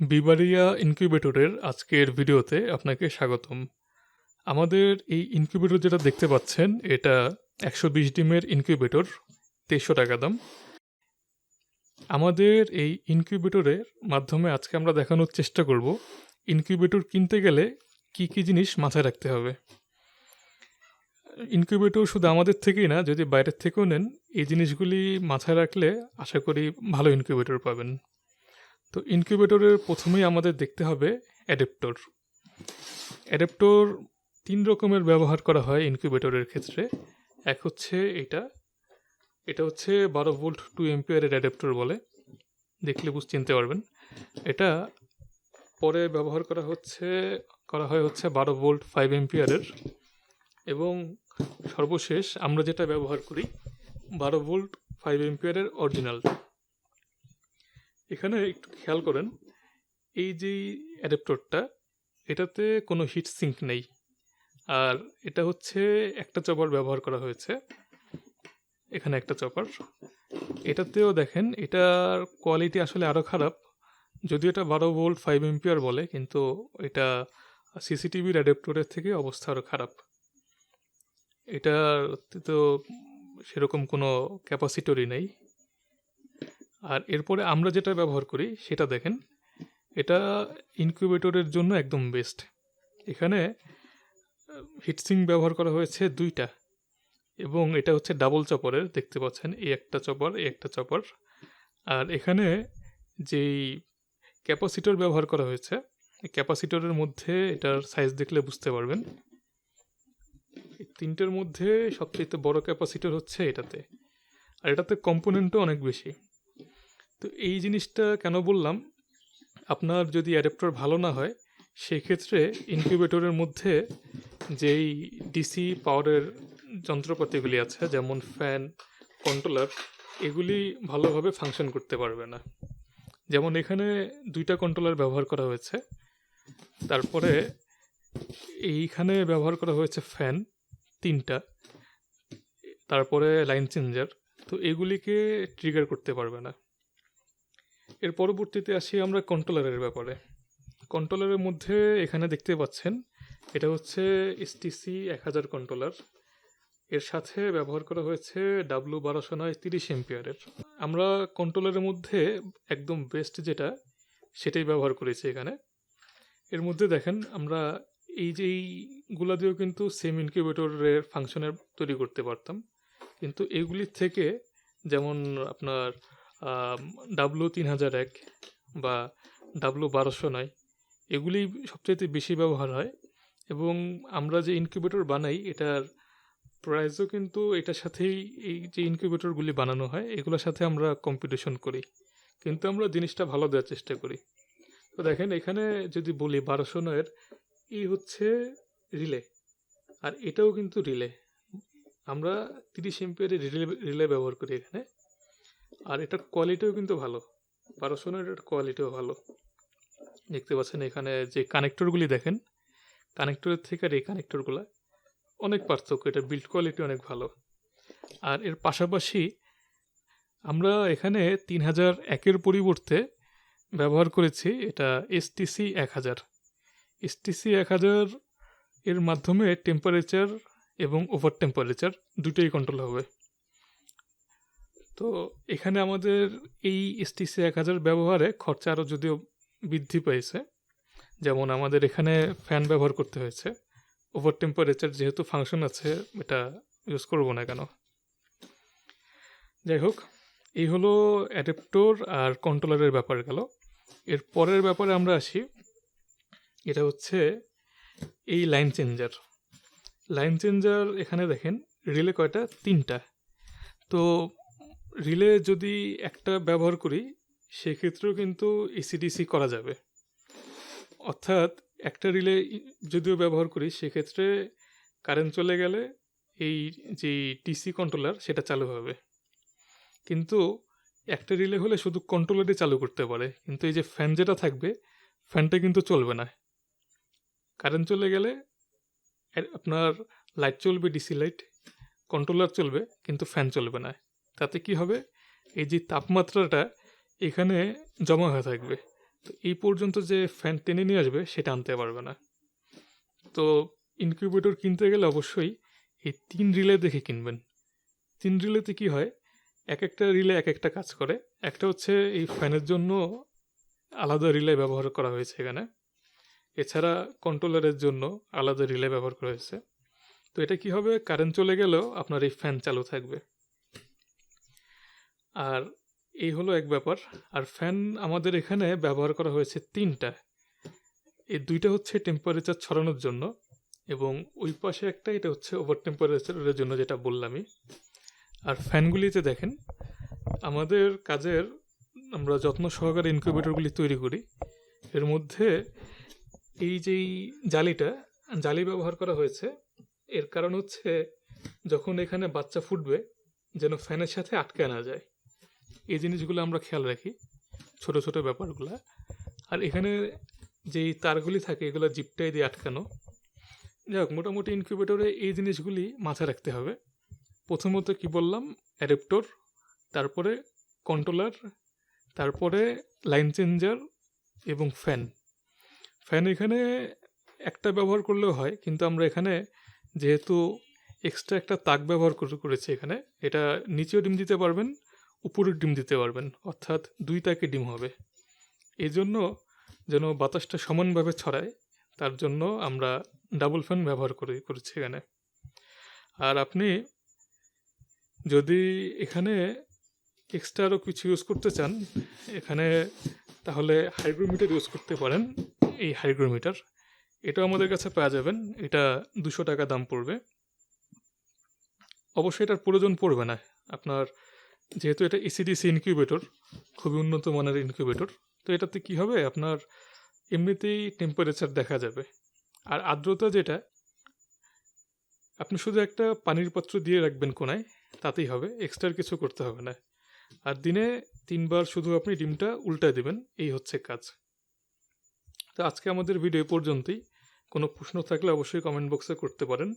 বিবারিয়া ইনকিউবেটরের আজকের ভিডিওতে আপনাকে স্বাগতম। আমাদের এই ইনকিউবেটর যেটা দেখতে পাচ্ছেন, এটা একশো বিশ ডিমের ইনকিউবেটর, তেইশশো টাকা দাম। আমাদের এই ইনকিউবেটরের মাধ্যমে আজকে আমরা দেখানোর চেষ্টা করব, ইনকিউবেটর কিনতে গেলে কি কি জিনিস মাথায় রাখতে হবে। ইনকিউবেটর শুধু আমাদের থেকেই না, যদি বাইরের থেকেও নেন, এই জিনিসগুলি মাথায় রাখলে আশা করি ভালো ইনকিউবেটর পাবেন। তো ইনকিউবেটরের প্রথমেই আমাদের দেখতে হবে অ্যাডাপ্টর অ্যাডাপ্টর তিন রকমের ব্যবহার করা হয় ইনকিউবেটরের ক্ষেত্রে। এক হচ্ছে এটা। এটা হচ্ছে বারো ভোল্ট টু এমপিয়ারের অ্যাডাপ্টর বলে। দেখলে বুঝ চিনতে পারবেন। এটা পরে ব্যবহার করা হচ্ছে, করা হয় হচ্ছে বারো ভোল্ট ফাইভ এমপিয়ারের এবং সর্বশেষ আমরা যেটা ব্যবহার করি, বারো ভোল্ট ফাইভ এমপিয়ারের অরিজিনাল এখানে একটু খেয়াল করেন, এই যে অ্যাডাপ্টরটা, এটাতে কোনো হিট সিঙ্ক নেই। আর এটা হচ্ছে একটা চপার ব্যবহার করা হয়েছে, এখানে একটা চপার। এটাতেও দেখেন, এটার কোয়ালিটি আসলে আরও খারাপ, যদিও এটা বারো ভোল্ট, ফাইভ এমপিয়ার বলে, কিন্তু এটা সিসিটিভির অ্যাডাপ্টরের থেকে অবস্থা আরও খারাপ। এটাতে তো সেরকম কোনো ক্যাপাসিটরই নেই। আর এরপরে আমরা যেটা ব্যবহার করি, সেটা দেখেন, এটা ইনকিউবেটরের জন্য একদম বেস্ট এখানে হিটসিং ব্যবহার করা হয়েছে দুইটা, এবং এটা হচ্ছে ডাবল চপারের দেখতে পাচ্ছেন, এই একটা চপার এই একটা চপার আর এখানে যেই ক্যাপাসিটর ব্যবহার করা হয়েছে ক্যাপাসিটরের মধ্যে এটার সাইজ দেখলে বুঝতে পারবেন। তিনটের মধ্যে সবচেয়ে বড় ক্যাপাসিটর হচ্ছে এটাতে। আর এটাতে কম্পোনেন্টও অনেক বেশি। তো এই জিনিসটা কেন বললাম? আপনার যদি অ্যাডাপ্টার ভালো না হয়, সেক্ষেত্রে ইনকিউবেটরের মধ্যে যেই ডিসি পাওয়ারের যন্ত্রপাতিগুলি আছে, যেমন ফ্যান, কন্ট্রোলার, এগুলি ভালোভাবে ফাংশন করতে পারবে না। যেমন এখানে দুইটা কন্ট্রোলার ব্যবহার করা হয়েছে। তারপরে এইখানে ব্যবহার করা হয়েছে ফ্যান, তিনটা। তারপরে লাইন চেঞ্জার। তো এগুলিকে ট্রিগার করতে পারবে না। এর পরবর্তীতে আসি আমরা কন্ট্রোলারের ব্যাপারে। কন্ট্রোলারের মধ্যে এখানে দেখতে পাচ্ছেন, এটা হচ্ছে এসটিসি এক হাজার কন্ট্রোলার এর সাথে ব্যবহার করা হয়েছে ডাব্লু বারোশো নয় তিরিশ এম্পিয়ারের আমরা কন্ট্রোলারের মধ্যে একদম বেস্ট যেটা, সেটাই ব্যবহার করেছি এখানে। এর মধ্যে দেখেন, আমরা এই যে এইগুলা দিয়েও কিন্তু সেম ইনকিউবেটরের ফাংশনের তৈরি করতে পারতাম। কিন্তু এইগুলির থেকে যেমন আপনার ডাব্লু তিন হাজার এক বা ডাব্লু বারোশো নয়, এগুলি সবচাইতে বেশি ব্যবহার হয় এবং আমরা যে ইনকিউবেটর বানাই, এটার প্রাইসও কিন্তু এটার সাথেই এই যে ইনকিউবেটরগুলি বানানো হয়, এগুলোর সাথে আমরা কম্পিটিশন করি। কিন্তু আমরা জিনিসটা ভালো দেওয়ার চেষ্টা করি। তো দেখেন, এখানে যদি বলি বারোশো নয়ের এই হচ্ছে রিলে আর এটাও কিন্তু রিলে আমরা তিরিশ এমপিয়ারের রিলে রিলে ব্যবহার করি এখানে। আর এটার কোয়ালিটিও কিন্তু ভালো। বারোশো এটার কোয়ালিটিও ভালো। দেখতে পাচ্ছেন এখানে যে কানেক্টরগুলি দেখেন কানেক্টরের থেকে আর এই কানেক্টরগুলো অনেক পার্থক্য। এটা বিল্ড কোয়ালিটি অনেক ভালো। আর এর পাশাপাশি আমরা এখানে তিন হাজার একের পরিবর্তে ব্যবহার করেছি এটা এসটিসি এক হাজার। এসটিসি এক হাজার এর মাধ্যমে টেম্পারেচার এবং ওভার টেম্পারেচার দুটোই কন্ট্রোল হবে। তো এখানে আমাদের এই এসটিসি এক হাজার ব্যবহারে খরচা আরও যদিও বৃদ্ধি পেয়েছে, যেমন আমাদের এখানে ফ্যান ব্যবহার করতে হয়েছে। ওভার টেম্পারেচার যেহেতু ফাংশন আছে, এটা ইউজ করব না কেন? যাই হোক, এই হলো অ্যাডাপ্টর আর কন্ট্রোলারের ব্যাপার গেল। এর পরের ব্যাপারে আমরা আসি। এটা হচ্ছে এই লাইন চেঞ্জার লাইন চেঞ্জার এখানে দেখেন রিলে কয়টা? তিনটা। তো রিলে যদি একটা ব্যবহার করি, সেক্ষেত্রেও কিন্তু এসিডিসি করা যাবে। অর্থাৎ একটা রিলে যদিও ব্যবহার করি, সেক্ষেত্রে কারেন্ট চলে গেলে এই যে টিসি কন্ট্রোলার সেটা চালু হবে। কিন্তু একটা রিলে হলে শুধু কন্ট্রোলারই চালু করতে পারে। কিন্তু এই যে ফ্যান যেটা থাকবে ফ্যানটা কিন্তু চলবে না। কারেন্ট চলে গেলে আপনার লাইট চলবে ডিসি লাইট কন্ট্রোলার চলবে, কিন্তু ফ্যান চলবে না। তাতে কি হবে? এই যে তাপমাত্রাটা এখানে জমা হয়ে থাকবে। তো এই পর্যন্ত যে ফ্যান টেনে নিয়ে আসবে, সেটা আনতে পারবে না। তো ইনকিউবেটর কিনতে গেলে অবশ্যই এই তিন রিলে দেখে কিনবেন। তিন রিলেতে কি হয়? এক একটা রিলে এক একটা কাজ করে। একটা হচ্ছে এই ফ্যানের জন্য আলাদা রিলে ব্যবহার করা হয়েছে এখানে। এছাড়া কন্ট্রোলারের জন্য আলাদা রিলে ব্যবহার করা হয়েছে। তো এটা কি হবে? কারেন্ট চলে গেলেও আপনার এই ফ্যান চালু থাকবে। আর এই হলো এক ব্যাপার। আর ফ্যান আমাদের এখানে ব্যবহার করা হয়েছে তিনটা। এই দুইটা হচ্ছে টেম্পারেচার ছড়ানোর জন্য এবং ওই পাশে একটা এটা হচ্ছে ওভার টেম্পারেচারের জন্য যেটা বললামই। আর ফ্যানগুলিতে দেখেন, আমাদের কাজের আমরা যত্ন সহকারে ইনকিউবেটরগুলি তৈরি করি। এর মধ্যে এই যেই জালিটা, জালি ব্যবহার করা হয়েছে, এর কারণ হচ্ছে যখন এখানে বাচ্চা ফুটবে, যেন ফ্যানের সাথে আটকে না যায়। এই জিনিসগুলো আমরা খেয়াল রাখি, ছোট ছোট ব্যাপারগুলো। আর এখানে যেই তারগুলি থাকে, এগুলো জিপটাই দিয়ে আটকানো। যাই হোক, মোটামুটি ইনকিউবেটরে এই জিনিসগুলি মাথায় রাখতে হবে। প্রথমত কি বললাম? অ্যাডাপ্টর তারপরে কন্ট্রোলার তারপরে লাইন চেঞ্জার এবং ফ্যান ফ্যান এখানে একটা ব্যবহার করলেও হয়, কিন্তু আমরা এখানে যেহেতু এক্সট্রা একটা তাক ব্যবহার করেছি এখানে, এটা নিচেও ডিম দিতে পারবেন উপরের ডিম দিতে পারবেন, অর্থাৎ দুই তাকে ডিম হবে। এই জন্য যেন বাতাসটা সমানভাবে ছড়ায়, তার জন্য আমরা ডাবল ফ্যান ব্যবহার করে, করেছি এখানে। আর আপনি যদি এখানে এক্সট্রা আরও কিছু ইউজ করতে চান, এখানে তাহলে হাইগ্রোমিটার ইউজ করতে পারেন, এই হাইগ্রোমিটার। এটা আমাদের কাছে পাওয়া যাবেন, এটা দুশো টাকা দাম পড়বে। অবশ্যই এটার প্রয়োজন পড়বে না। আপনার যেহেতু এটা এসিডিসি ইনকিউবেটর খুবই উন্নত মানের ইনকিউবেটর তো এটাতে কি হবে? আপনার এমনিতেই টেম্পারেচার দেখা যাবে। আর আর্দ্রতা যেটা, আপনি শুধু একটা পানির পাত্র দিয়ে রাখবেন কোনায়, তাতেই হবে এক্সট্রা কিছু করতে হবে না। আর দিনে তিনবার শুধু আপনি ডিমটা উল্টায় দেবেন, এই হচ্ছে কাজ। তো আজকে আমাদের ভিডিও পর্যন্তই। কোনো প্রশ্ন থাকলে অবশ্যই কমেন্ট বক্সে করতে পারেন।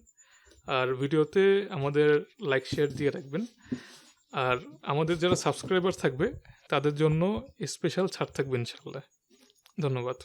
আর ভিডিওতে আমাদের লাইক শেয়ার দিয়ে রাখবেন। আর আমাদের যারা সাবস্ক্রাইবার থাকবে তাদের জন্য স্পেশাল ছাড় থাকবে ইনশাল্লাহ ধন্যবাদ।